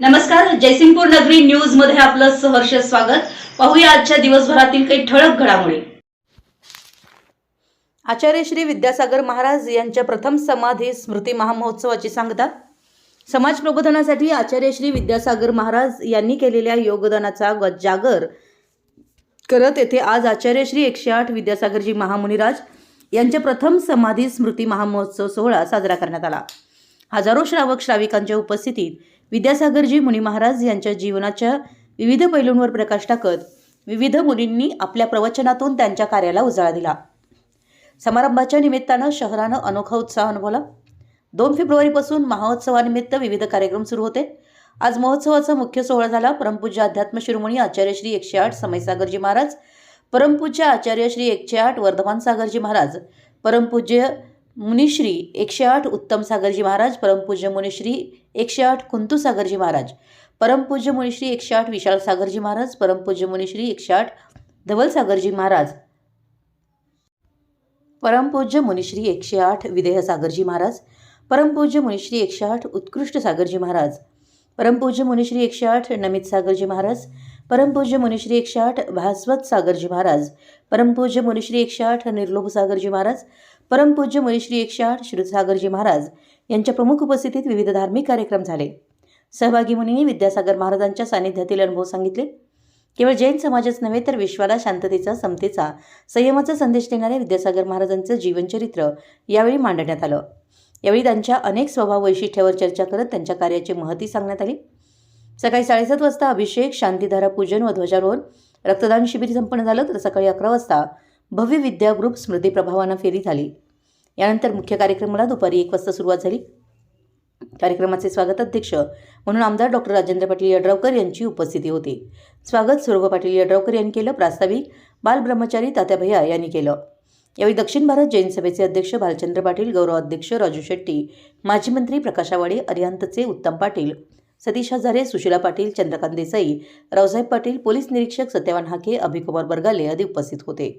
नमस्कार जयसिंगपूर नगरी न्यूजमध्ये आपलं सहर्ष स्वागत. पाहूया आजच्या दिवसभरातील काही ठळक घडामोडी. आचार्य श्री विद्यासागर महाराज यांच्या प्रथम समाधी स्मृती महामहोत्सवाची सांगता. समाज प्रबोधनासाठी आचार्य श्री विद्यासागर महाराज यांनी केलेल्या योगदानाचा गजागर करत येथे आज आचार्य श्री एकशे आठ विद्यासागरजी महामुनिराज यांच्या प्रथम समाधी स्मृती महामहोत्सव सोहळा साजरा करण्यात आला. हजारो श्रावक श्राविकांच्या उपस्थितीत विद्यासागरजी मुनी महाराज यांच्या जीवनाच्या विविध पैलूंवर प्रकाश टाकत विविध मुलींनी आपल्या प्रवचनातून त्यांच्या कार्याला उजाळा दिला. समारंभाच्या निमित्तानं शहरानं अनोखा उत्साह अनुभवला. दोन फेब्रुवारीपासून महोत्सवानिमित्त विविध कार्यक्रम सुरू होते. आज महोत्सवाचा मुख्य सोहळा झाला. परमपूज्य अध्यात्म शिरोमणी आचार्य श्री एकशे आठ समयसागरजी महाराज परमपूज्य आचार्य श्री एकशे आठ वर्धमान सागरजी महाराज परमपूज्य मुनिश्री एकशे आठ उत्तम सागरजी महाराज परमपूज्य मुनिश्री एकशे आठ कुंतू सागरजी महाराज. परमपूज्य मुनिश्री एकशे आठ विशाल सागरजी महाराज परमपूज्य मुनिश्री एकशे आठ धवल सागरजी महाराज. परमपूज्य मुनिश्री एकशे आठ विदेह सागरजी महाराज. परमपूज्य मुनिश्री एकशे आठ उत्कृष्ट सागरजी महाराज. परमपूज्य मुनिश्री एकशे आठ नमित सागरजी महाराज. परमपूज्य मुनिश्री एकशे आठ भास्वत सागरजी महाराज. परमपूज्य मुनिश्री एकशे आठ निर्लोभ सागरजी महाराज. परमपूज्य मुनिश्री एकशे श्रीसागरजी महाराज यांच्या प्रमुख उपस्थितीत विविध धार्मिक कार्यक्रम झाले. सहभागी मुनींनी विद्यासागर महाराजांच्या सानिध्यातील अनुभव सांगितले. केवळ जैन समाजच नव्हे तर विश्वाला शांततेचा समतेचा संयमाचा संदेश देणाऱ्या विद्यासागर महाराजांचं जीवनचरित्र यावेळी मांडण्यात आलं. यावेळी त्यांच्या अनेक स्वभाव वैशिष्ट्यावर चर्चा करत त्यांच्या कार्याची महती सांगण्यात आली. सकाळी साडेसात वाजता अभिषेक शांतीधारा पूजन व ध्वजारोहण रक्तदान शिबिर संपन्न झालं. तर सकाळी अकरा वाजता भव्य विद्या ग्रुप स्मृती प्रभावानं फेरी झाली. यानंतर मुख्य कार्यक्रमाला दुपारी एक वाजता सुरुवात झाली. कार्यक्रमाचे स्वागत अध्यक्ष म्हणून आमदार डॉक्टर राजेंद्र पाटील यड्रावकर यांची उपस्थिती होती. स्वागत सुरभ पाटील यड्रावकर यांनी केलं प्रास्ताविक बालब्रह्मचारी तात्याभैया यांनी केलं. यावेळी दक्षिण भारत जैन सभेचे अध्यक्ष भालचंद्र पाटील गौरव अध्यक्ष राजू शेट्टी माजी मंत्री प्रकाश आवाडे अरिहंतचे उत्तम पाटील सतीश हजारे सुशीला पाटील चंद्रकांत देसाई रावसाहेब पाटील पोलीस निरीक्षक सत्यवान हाके अभिकुमार बरगाले आदी उपस्थित होते.